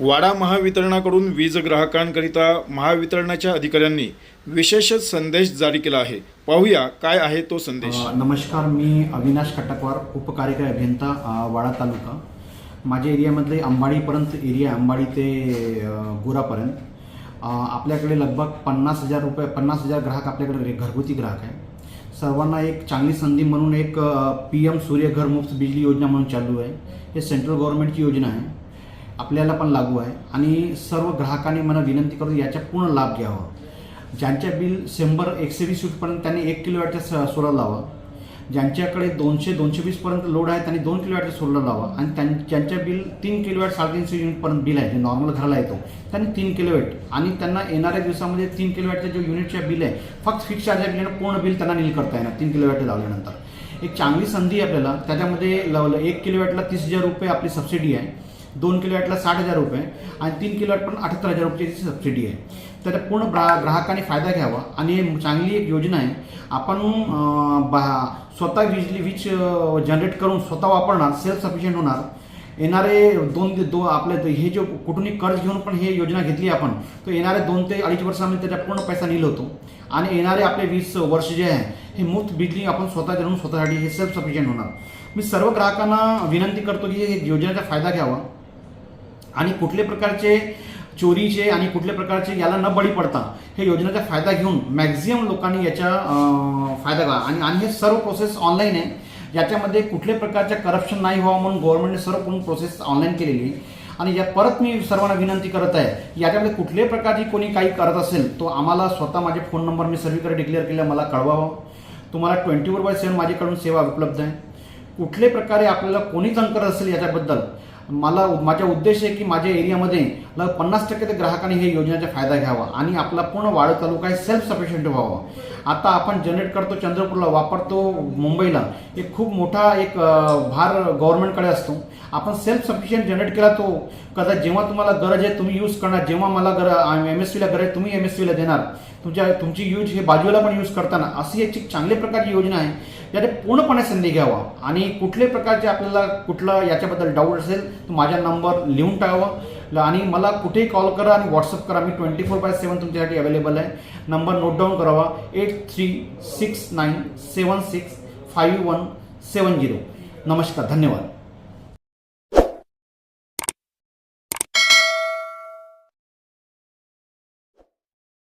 वाडा महावितरणाकडून वीज ग्राहकांकरिता महावितरणाच्या अधिकाऱ्यांनी विशेष संदेश जारी केला आहे. पाहूया काय आहे तो संदेश. नमस्कार मी अविनाश खटकवार उपकार्यकारी अभियंता वाडा तालुका. माझ्या एरियामधले अंबाडीपर्यंत एरिया अंबाडी ते गोरापर्यंत. गुरापर्यंत आपल्याकडे लगभग पन्नास हजार रुपये पन्नास हजार ग्राहक आपल्याकडे घरगुती ग्राहक आहे. सर्वांना एक चांगली संधी म्हणून एक पी एम सूर्यघर मुफ्त बिजली योजना म्हणून चालू आहे. हे सेंट्रल गव्हर्नमेंटची योजना आहे. आपल्याला पण लागू आहे. आणि सर्व ग्राहकांनी मला विनंती करतो याचा पूर्ण लाभ घ्यावा. ज्यांच्या बिल शंभर एकशे वीस त्यांनी एक किलोवॅटचा सोलर लावा. ज्यांच्याकडे दोनशे दोनशे वीसपर्यंत लोड आहे त्यांनी दोन किलोवॅटचा सोलर लावा. आणि त्यां ज्यांच्या बिल तीन किलोवॅट साडेतीनशे युनिटपर्यंत बिल आहे जे नॉर्मल घराला येतो त्यांनी तीन किलोवॅट. आणि त्यांना येणाऱ्या दिवसामध्ये तीन किलोवॅटचं जो युनिटच्या बिल आहे फक्त फिक्स चार्ज बिल पूर्ण बिल त्यांना नील करता येणार तीन किलोवॅट लावल्यानंतर. एक चांगली संधी आपल्याला. त्याच्यामध्ये लावलं एक किलोवॅटला तीस हजार रुपये आपली सबसिडी आहे. दोन किलो वॅटला साठ हजार रुपये आणि तीन किलो वॅट पण अठ्याहत्तर हजार रुपयाची सबसिडी आहे. तर पूर्ण ग्रा ग्राहकांनी फायदा घ्यावा आणि चांगली एक योजना आहे. आपण बा स्वतः वीज वीज जनरेट करून स्वतः वापरणार सेल्फ सफिशियंट होणार. येणारे दोन ते दो आपले हे जे कुठूनही कर्ज घेऊन पण हे योजना घेतली आपण तर येणारे दोन ते अडीच वर्षामध्ये त्याचा पूर्ण पैसा नील होतो. आणि येणारे आपले वीस वर्ष जे आहे हे मुफ्त बिजली आपण स्वतः देऊन स्वतःसाठी हे सेल्फ सफिशियंट होणार. मी सर्व ग्राहकांना विनंती करतो की हे योजनेचा फायदा घ्यावा. आणि कुठले प्रकारचे चोरीचे आणि कुठल्या प्रकारचे याला न बळी पडता हे योजनेचा फायदा घेऊन मॅक्झिमम लोकांनी याचा फायदा घ्या आणि आणि हे सर्व प्रोसेस ऑनलाईन आहे. याच्यामध्ये कुठल्या प्रकारच्या करप्शन नाही व्हावं म्हणून गव्हर्नमेंटने सर्व पूर्ण प्रोसेस ऑनलाईन केलेली आहे. आणि या परत मी सर्वांना विनंती करत आहे याच्यामध्ये कुठल्याही प्रकारची कोणी काही करत असेल तो आम्हाला स्वतः माझे फोन नंबर मी सर्वीकडे डिक्लेअर केला मला कळवावं. तुम्हाला ट्वेंटी फोर बाय सेवन माझ्याकडून सेवा उपलब्ध आहे. कुठल्याही प्रकारे आपल्याला कोणी करत असेल याच्याबद्दल मला माझा उद्देश आहे की माझ्या एरियामध्ये पन्नास टक्के ते ग्राहकांनी हे योजनेचा फायदा घ्यावा आणि आपला पूर्ण वाढ तालुका हे सेल्फ सफिशियंट व्हावा. आता आपण जनरेट करतो चंद्रपूरला वापरतो मुंबईला. एक खूप मोठा एक भार गव्हर्नमेंटकडे असतो. आपण सेल्फ सफिशियंट जनरेट केला तो. कदा जेव्हा तुम्हाला गरज आहे तुम्ही यूज करणार. जेव्हा मला गर एम एस सीला गरज आहे तुम्ही एम एस सीला देणार. तुमच्या तुमची यूज हे बाजूला पण यूज करताना. अशी याची चांगल्या प्रकारची योजना आहे. याने पूर्णपणे संधी घ्यावा. आणि कुठल्याही प्रकारचे आपल्याला कुठलं याच्याबद्दल डाऊट असेल तर माझा नंबर लिहून टाकावा. आणि मला कुठेही कॉल करा आणि व्हॉट्सअप करा. मी ट्वेंटी फोर बाय सेवन तुमच्यासाठी अवेलेबल आहे. नंबर नोट डाऊन करावा. Eight three six nine seven six five one seven zero नमस्कार धन्यवाद.